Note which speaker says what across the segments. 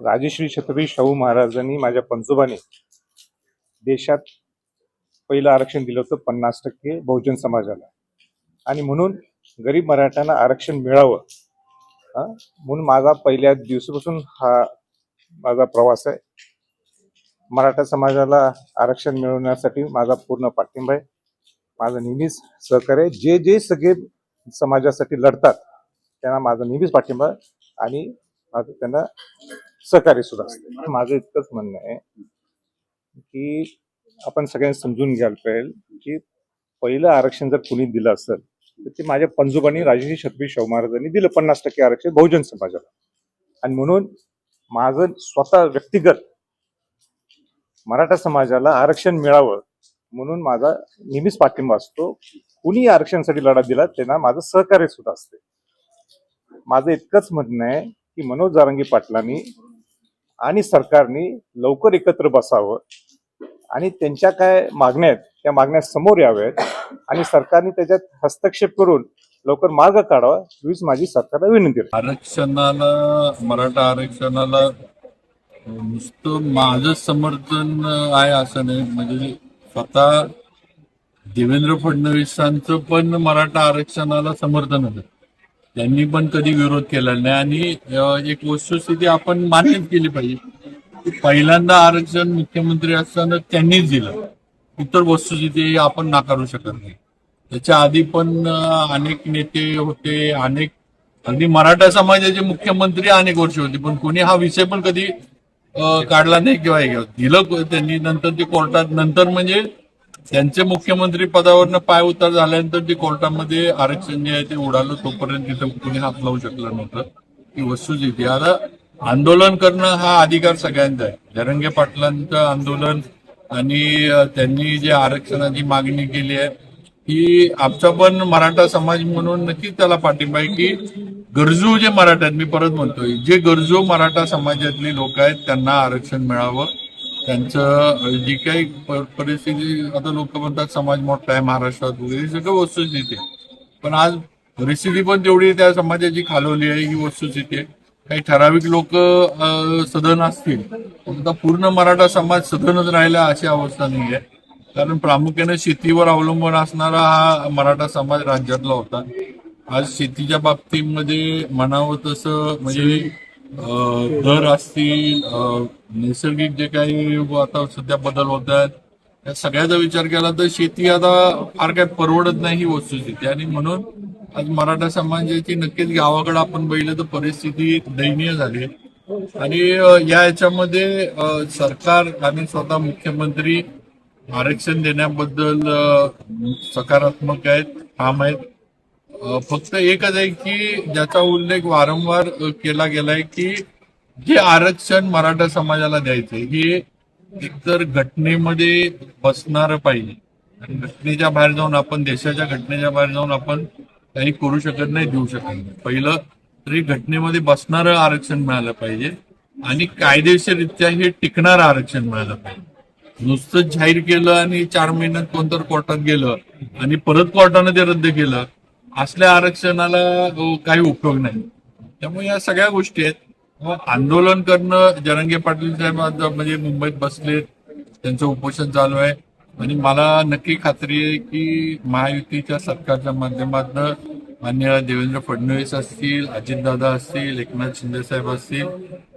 Speaker 1: राजश्री छत्रपती शाहू महाराजांनी माझ्या पंजोबाने देशात पहिलं आरक्षण दिलं होतं पन्नास टक्के बहुजन समाजाला. आणि म्हणून गरीब मराठ्यांना आरक्षण मिळावं म्हणून माझा पहिल्या दिवसापासून हा माझा प्रवास आहे. मराठा समाजाला आरक्षण मिळवण्यासाठी माझा पूर्ण पाठिंबा आहे. माझं नेहमीच सहकार्य जे जे सगळे समाजासाठी लढतात त्यांना माझा नेहमीच पाठिंबा आहे. आणि माझं त्यांना सहकार्य सुद्धा असते. माझं इतकंच म्हणणं आहे की आपण सगळ्यांनी समजून घ्यायला पाहिजे की पहिलं आरक्षण जर कुणी दिलं असेल तर ते माझ्या पंजोबांनी राजश्री छत्रपती शाहू महाराजांनी दिलं पन्नास टक्के आरक्षण बहुजन समाजाला. आणि म्हणून माझं स्वतः व्यक्तिगत मराठा समाजाला आरक्षण मिळावं म्हणून माझा नेहमीच पाठिंबा असतो. कुणी आरक्षणासाठी लढा दिला त्यांना माझं सहकार्य सुद्धा असते. माझं इतकंच म्हणणं आहे की मनोज जारंगी पाटलांनी आणि सरकारने लवकर एकत्र बसावं. आणि त्यांच्या काय मागण्या आहेत त्या मागण्या समोर याव्यात. आणि सरकारने त्याच्यात हस्तक्षेप करून लवकर मार्ग काढावा हीच माझी सरकारला विनंती
Speaker 2: आरक्षणाला मराठा आरक्षणाला नुसतं माझं समर्थन आहे असं नाही. म्हणजे स्वतः देवेंद्र फडणवीसांचं पण मराठा आरक्षणाला समर्थन आहे. त्यांनी पण कधी विरोध केला नाही आणि एक वस्तुस्थिती आपण मान्यच केली पाहिजे. पहिल्यांदा आरक्षण मुख्यमंत्री असताना त्यांनीच दिलं. इतर वस्तुस्थिती आपण नाकारू शकत नाही. त्याच्या आधी पण अनेक नेते होते अनेक अगदी मराठा समाजाचे मुख्यमंत्री अनेक वर्ष होते पण कोणी हा विषय पण कधी काढला नाही किंवा दिलं त्यांनी नंतर ते कोर्टात नंतर म्हणजे त्यांचे मुख्यमंत्री पदावरनं पाय उतार झाल्यानंतर ते कोर्टामध्ये आरक्षण जे आहे ते उडालं तोपर्यंत तिथं कुणी हात लावू शकलं नव्हतं. ही वस्तुस्थिती आता आंदोलन करणं हा अधिकार सगळ्यांचा आहे. जरंगे पाटलांचं आंदोलन आणि त्यांनी जे आरक्षणाची मागणी केली आहे ही आमचा पण मराठा समाज म्हणून नक्कीच त्याला पाठिंबा आहे की गरजू जे मराठा आहेत मी परत म्हणतोय जे गरजू मराठा समाजातली लोक आहेत त्यांना आरक्षण मिळावं. त्यांचं जी काही परिस्थिती आता लोक म्हणतात समाज मोठा आहे महाराष्ट्रात वगैरे सगळं वस्तुस्थिती आहे पण आज परिस्थिती पण तेवढी त्या समाजाची खालवली आहे ही वस्तुस्थिती आहे. काही ठराविक लोक सदन असतील आता पूर्ण मराठा समाज सदनच राहिला अशी अवस्था नाही आहे. कारण प्रामुख्याने शेतीवर अवलंबून असणारा हा मराठा समाज राज्यातला होता. आज शेतीच्या बाबतीमध्ये म्हणावं तसं म्हणजे दर असतील नैसर्गिक जे काही आता सध्या बदल होत आहेत या सगळ्याचा विचार केला तर शेती आता फार काय परवडत नाही ही वस्तुस्थिती. आणि म्हणून आज मराठा समाजाची नक्कीच गावाकडे आपण बघितलं तर परिस्थिती दयनीय झाली. आणि या याच्यामध्ये सरकार आणि स्वतः मुख्यमंत्री आरक्षण देण्याबद्दल सकारात्मक आहेत ठाम आहेत. फक्त एकच आहे की ज्याचा उल्लेख वारंवार केला गेलाय की जे आरक्षण मराठा समाजाला द्यायचंय हे एकतर घटनेमध्ये बसणार पाहिजे. आणि घटनेच्या बाहेर जाऊन आपण देशाच्या घटनेच्या बाहेर जाऊन आपण काही करू शकत नाही देऊ शकत नाही. पहिलं तरी घटनेमध्ये बसणारं आरक्षण मिळालं पाहिजे आणि कायदेशीररित्या हे टिकणारं आरक्षण मिळालं पाहिजे. नुसतं जाहीर केलं आणि चार महिन्यात कोणतर कोर्टात गेलं आणि परत कोर्टानं ते रद्द केलं असल्या आरक्षणाला काही उपयोग नाही. त्यामुळे या सगळ्या गोष्टी आहेत. आंदोलन करणं जरंगे पाटील साहेब म्हणजे मुंबईत बसलेत त्यांचं उपोषण चालू आहे. आणि मला नक्की खात्री आहे की महायुतीच्या सरकारच्या माध्यमातून मान्य देवेंद्र फडणवीस असतील अजितदादा असतील एकनाथ शिंदे साहेब असतील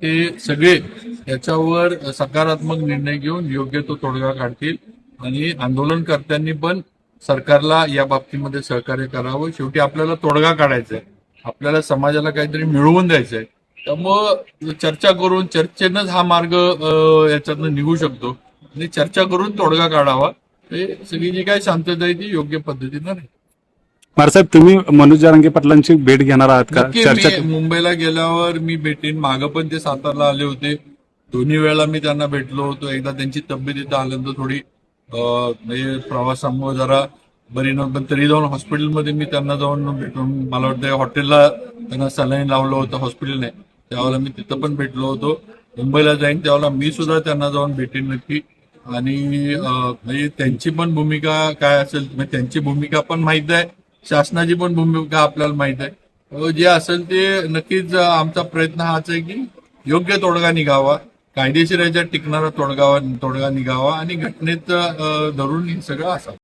Speaker 2: हे सगळे याच्यावर सकारात्मक निर्णय घेऊन योग्य तो तोडगा काढतील. आणि आंदोलनकर्त्यांनी पण सरकारला या बाबतीमध्ये सहकार्य करावं. शेवटी आपल्याला तोडगा काढायचा आहे. आपल्याला समाजाला काहीतरी मिळवून द्यायचं आहे. त्यामुळं चर्चा करून चर्चेनंच हा मार्ग याच्यातनं निघू शकतो. आणि चर्चा करून तोडगा काढावा. हे सगळी जी काही शांतता आहे ती योग्य पद्धतीनं राहील.
Speaker 3: मारसाहेब तुम्ही मनोज जारंगे पाटलांची भेट घेणार आहात का? चर्चा
Speaker 2: मुंबईला गेल्यावर मी भेटेन. मागं पण ते सातारला आले होते. दोन्ही वेळा मी त्यांना भेटलो होतो. एकदा त्यांची तब्येत इथं आल्यानंतर थोडी म्हणजे प्रवासामुळे जरा बरी नव्हतं. पण तरी जाऊन हॉस्पिटलमध्ये मी त्यांना जाऊन भेटून मला वाटतं हॉटेलला त्यांना सलाईन लावलं होतं हॉस्पिटलने. त्यावेळेला मी तिथं पण भेटलो होतो. मुंबईला जाईन त्यावेळेला मी सुद्धा त्यांना जाऊन भेटेन नक्की. आणि म्हणजे त्यांची पण भूमिका काय असेल म्हणजे त्यांची भूमिका पण माहीत आहे. शासनाची पण भूमिका आपल्याला माहीत आहे. जे असेल ते नक्कीच आमचा प्रयत्न हाच आहे की योग्य तोडगा निघावा. कायदेशीर याच्यात टिकणारा तोडगा तोडगा निघावा आणि घटनेत धरून हे सगळं असावं.